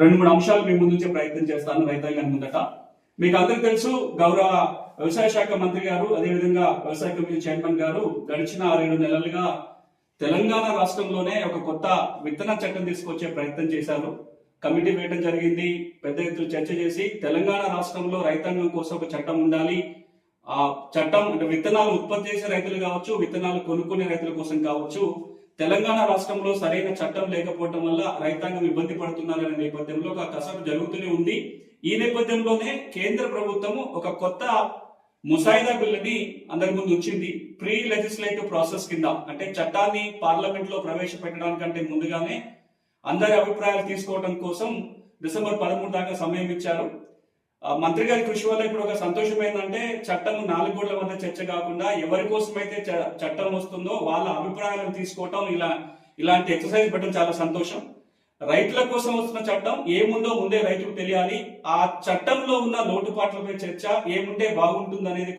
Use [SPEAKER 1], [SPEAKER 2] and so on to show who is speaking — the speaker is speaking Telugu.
[SPEAKER 1] రెండు మూడు అంశాలు మీ ముందుంచే ప్రయత్నం చేస్తాను రైతాంగాన్ని ముందట. మీకు అందరికి తెలుసు గౌరవ వ్యవసాయ శాఖ మంత్రి గారు అదేవిధంగా వ్యవసాయ కమిటీ చైర్మన్ గారు గడిచిన ఆరేడు నెలలుగా తెలంగాణ రాష్ట్రంలోనే ఒక కొత్త విత్తన చట్టం తీసుకొచ్చే ప్రయత్నం చేశారు. కమిటీ వేయడం జరిగింది. పెద్ద ఎత్తున చర్చ చేసి తెలంగాణ రాష్ట్రంలో రైతాంగం కోసం ఒక చట్టం ఉండాలి. ఆ చట్టం అంటే విత్తనాలు ఉత్పత్తి చేసే రైతులు కావచ్చు విత్తనాలు కొనుక్కునే రైతుల కోసం కావచ్చు తెలంగాణ రాష్ట్రంలో సరైన చట్టం లేకపోవడం వల్ల రైతాంగం ఇబ్బంది పడుతున్నారనే నేపథ్యంలో ఒక కసరత్తు జరుగుతూనే ఉంది. ఈ నేపథ్యంలోనే కేంద్ర ప్రభుత్వము ఒక కొత్త ముసాయిదా బిల్లుని అందరి ముందు ఉంచింది. ప్రీ లెజిస్లేటివ్ ప్రాసెస్ కింద అంటే చట్టాన్ని పార్లమెంట్లో ప్రవేశపెట్టడానికంటే ముందుగానే అందరి అభిప్రాయాలు తీసుకోవడం కోసం డిసెంబర్ పదమూడు దాకా సమయం ఇచ్చారు. మంత్రి గారి కృషి వల్ల ఇప్పుడు ఒక సంతోషం ఏంటంటే చట్టం నాలుగు గోడల వద్ద చర్చ కాకుండా ఎవరి కోసం చ- చట్టం వస్తుందో వాళ్ళ అభిప్రాయాలను తీసుకోవటం ఇలా ఇలాంటి ఎక్సర్సైజ్ పెట్టడం చాలా సంతోషం. రైతుల కోసం వస్తున్న చట్టం ఏముందో ముందే రైతుకు తెలియాలి. ఆ చట్టంలో ఉన్న లోటుపాట్లపై చర్చ ఏముంటే బాగుంటుంది అనేది